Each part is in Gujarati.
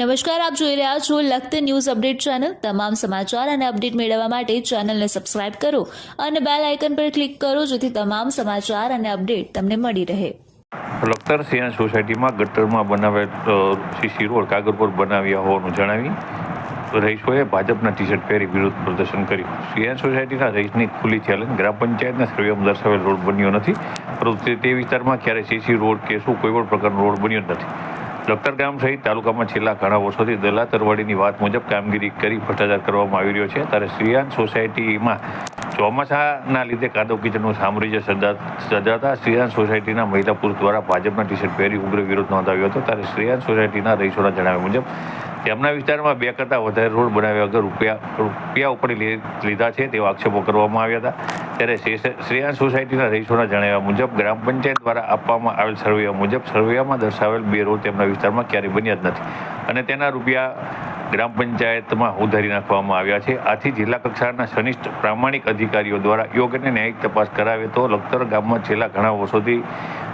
નમસ્કાર, આપ જોઈ રહ્યા છો લખત ન્યૂઝ અપડેટ ચેનલ. તમામ સમાચાર અને અપડેટ મેળવવા માટે ચેનલને સબસ્ક્રાઇબ કરો અને બેલ આઇકન પર ક્લિક કરો જેથી તમામ સમાચાર અને અપડેટ તમને મળી રહે. લખતર સેના સોસાયટીમાં ગટરમાં બનાવેલ સીસી રોડ કાગળ પર બનાવ્યા હોવાનું જણાવી રહીશોએ ભાજપના ટી શર્ટ પહેરી વિરોધ પ્રદર્શન કર્યું. સીએન સોસાયટીના રહીશની ખુલ્લી ચેલેન્જ ગ્રામ પંચાયતના સર્વેમાં દર્શાવેલ રોડ બન્યો નથી, પરંતુ તે- વિસ્તારમાં ક્યારે સીસી રોડ કે શું કોઈ પણ પ્રકારનો રોડ બન્યો નથી. લખતર ગામ સહિત તાલુકામાં છેલ્લા ઘણા વર્ષોથી દલાતરવાડીની વાત મુજબ કામગીરી કરી ભ્રષ્ટાચાર કરવામાં આવી રહ્યો છે. ત્યારે શ્રીયાન સોસાયટીમાં ચોમાસાના લીધે કાદવ કિચનનું સામ્રાજ્ય સર્જા, સર્જાતા શ્રીયાન સોસાયટીના મહિલા પુરુષ દ્વારા ભાજપના ટી શર્ટ પહેરી ઉગ્ર વિરોધ નોંધાવ્યો હતો. ત્યારે શ્રીયાન સોસાયટીના રહીશોના જણાવ્યા મુજબ, તેમના વિસ્તારમાં બે કરતાં વધારે રોડ બનાવ્યા વગર રૂપિયા રૂપિયા ઉપર લીધા છે તેવા આક્ષેપો કરવામાં આવ્યા હતા. ત્યારે શ્રી- શ્રેયાન સોસાયટીના રહીશોના જણાવ્યા મુજબ ગ્રામ પંચાયત દ્વારા આપવામાં આવેલ સર્વે મુજબ સર્વેમાં દર્શાવેલ બે રોડ તેમના વિસ્તારમાં ક્યારેય બન્યા જ નથી. અને તેના રૂપિયા ગ્રામ પંચાયતમાં ઉધારી નાખવામાં આવ્યા છે. આથી જિલ્લા કક્ષાના સનિષ્ઠ પ્રામાણિક અધિકારીઓ દ્વારા યોગ્ય અને ન્યાયિક તપાસ કરાવે તો લખતર ગામમાં છેલ્લા ઘણા વર્ષોથી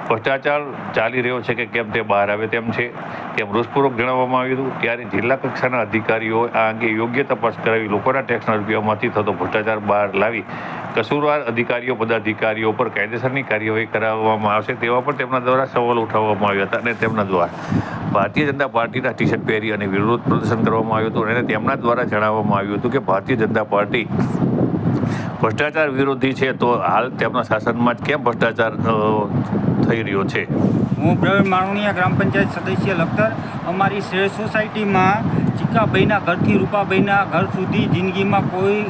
ભ્રષ્ટાચાર ચાલી રહ્યો છે કે કેમ તે બહાર આવે તેમ છે, તેમ રોષપૂર્વક જણાવવામાં આવ્યું હતું. ત્યારે જિલ્લા કક્ષાના અધિકારીઓ આ અંગે યોગ્ય તપાસ કરાવી લોકોના ટેક્સના રૂપિયામાંથી થતો ભ્રષ્ટાચાર બહાર લાવી કસૂરવાર અધિકારીઓ, પદાધિકારીઓ પર કાયદેસરની કાર્યવાહી કરાવવામાં આવશે તેવા પણ તેમના દ્વારા સવાલ ઉઠાવવામાં આવ્યા હતા અને તેમના દ્વારા ભારતીય જનતા પાર્ટીના ટી શર્ટ પહેરી અને વિરોધ પ્રદર્શન કરવામાં આવ્યું હતું અને તેમના દ્વારા જણાવવામાં આવ્યું હતું કે ભારતીય જનતા પાર્ટી ભ્રષ્ટાચાર વિરોધી છે, તો હાલ તેમના શાસનમાં જ કેમ ભ્રષ્ટાચાર થઈ રહ્યો છે? હું પ્રવીણ માણુનિયા ગ્રામ પંચાયત સદસ્ય લખતર. અમારી શ્રેષ્ઠ સોસાયટીમાં ચિક્કાભાઈના ઘરથી રૂપાભાઈના ઘર સુધી જિંદગીમાં કોઈ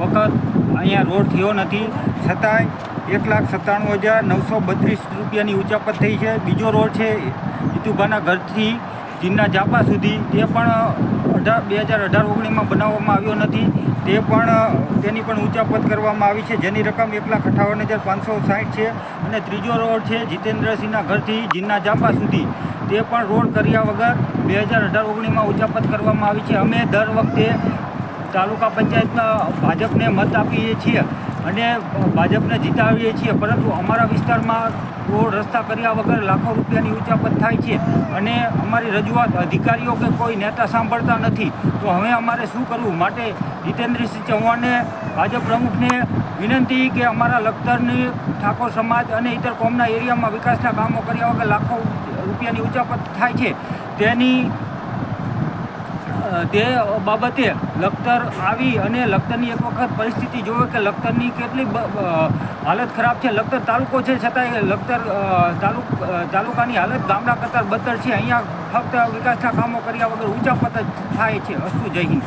વખત અહીંયા રોડ થયો નથી. છતાંય એક લાખ સત્તાણું હજાર નવસો બત્રીસ રૂપિયાની ઉચાપત થઈ છે. બીજો રોડ છે ઇતુભાના ઘરથી જીનના જાપા સુધી. તે પણ અઢાર, બે હજાર અઢાર ઓગણીસમાં બનાવવામાં આવ્યો નથી. તે પણ તેની પણ ઉચાપત કરવામાં આવી છે. જેની રકમ એક લાખ અઠાવન હજાર પાંચસો સાઠ છે. અને ત્રીજો રોડ છે જીતેન્દ્રસિંહના ઘરથી જીનના જાપા સુધી. તે પણ રોડ કર્યા વગર બે હજાર અઢાર ઓગણીસમાં ઉચાપત કરવામાં આવી છે. અમે દર વખતે તાલુકા પંચાયતના ભાજપને મત આપીએ છીએ અને ભાજપને જીતાવીએ છીએ, પરંતુ અમારા વિસ્તારમાં રોડ રસ્તા કર્યા વગર લાખો રૂપિયાની ઉચાપત થાય છે અને અમારી રજૂઆત અધિકારીઓ કે કોઈ નેતા સાંભળતા નથી. તો હવે અમારે શું કરવું? માટે જીતેન્દ્રસિંહ ચૌહાણને ભાજપ પ્રમુખને વિનંતી કે અમારા લખતરની ઠાકોર સમાજ અને ઇતર કોમના એરિયામાં વિકાસના કામો કર્યા વગર લાખો રૂપિયાની ઉચાપત થાય છે. તેની તે બાબતે લખતર આવી અને લખતરની એક વખત પરિસ્થિતિ જોવે કે લખતરની કેટલી હાલત ખરાબ છે. લખતર તાલુકો છે, છતાંય લખતર તાલુક તાલુકાની હાલત ગામડા કરતાં બદતર છે. અહીંયા ફક્ત વિકાસના કામો કર્યા વગર ઊંચા પત થાય છે. અસ્તુ જય હિન્દ.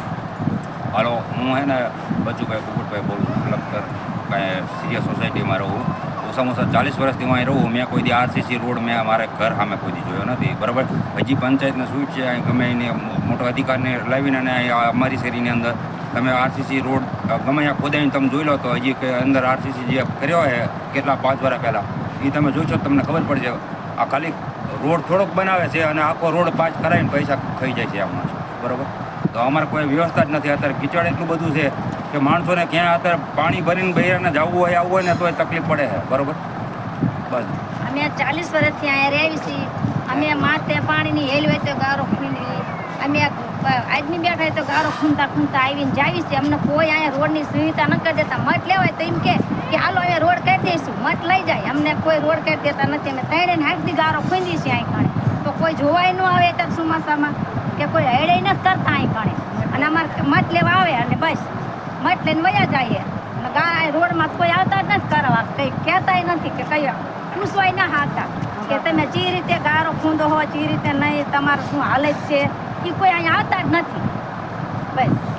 હાલો, હું હે ને બચુભાઈ કુકુટભાઈ બોલું લખતર કાંઈ સિરિયસ સોસાયટીમાં રહું. ઓછામાં ઓછા ચાલીસ વર્ષથી હું અહીં રહું, મેં કોઈ દી આરસીસી રોડ મેં મારે ઘર સામે કોઈ જોયો નથી. બરાબર? હજી પંચાયતને સૂટ છે, અહીં ગમે એને મોટો અધિકારને લાવીને અને અમારી શેરીની અંદર તમે આરસીસી રોડ ગમે ત્યાં ખોદાઈને તમે જોઈ લો તો હજી અંદર આરસીસી જે કર્યો છે, કેટલા પાંચ વર્ષ પહેલાં એ તમે જોશો તમને ખબર પડશે. આ ખાલી રોડ થોડોક બનાવે છે અને આખો રોડ પાંચ કરાવીને પૈસા ખાઈ જાય છે આમાં. બરાબર? તો અમારે કોઈ વ્યવસ્થા જ નથી. અત્યારે કિચડ એટલું બધું છે કે માણસોને ક્યાં અત્યારે પાણી ભરીને બહેરાને જવું હોય આવવું હોય ને તોય તકલીફ પડે છે. બરોબર? બસ. અમે ચાલીસ વર્ષથી અહીંયા રહેવી છીએ. અમે માથે પાણીની હેલ હોય તો ગારો ખૂંદવી અમે આદમી બેઠા હોય તો ગારો ખૂંતા ખૂંતા આવીને જાવી છે અમને કોઈ અહીંયા રોડની સુવિધા ન કરી દેતા. મત લેવાય તો એમ કે કે હાલો અમે રોડ કરી દઈશું. મત લઈ જાય. અમને કોઈ રોડ કરી દેતા નથી. અમે ત્રણે હાથથી ગારો ખૂંદી છે અહીં કણે. તો કોઈ જોવાય ન આવે ત્યાં ચોમાસામાં કે કોઈ હેડે નથી કરતા અહીં કણે. અને અમારે મત લેવા આવે અને બસ. મત લઈને વયા જઈએ. ગાય રોડમાં કોઈ આવતા જ નથી કરવા. કંઈ કહેતાય નથી કે કઈ પૂછવાય ના હાથતા કે તમે જે રીતે ગારો ખૂંદો હો, જે રીતે નહીં, તમારે શું હાલત છે એ કોઈ અહીંયા આવતા જ નથી. બસ.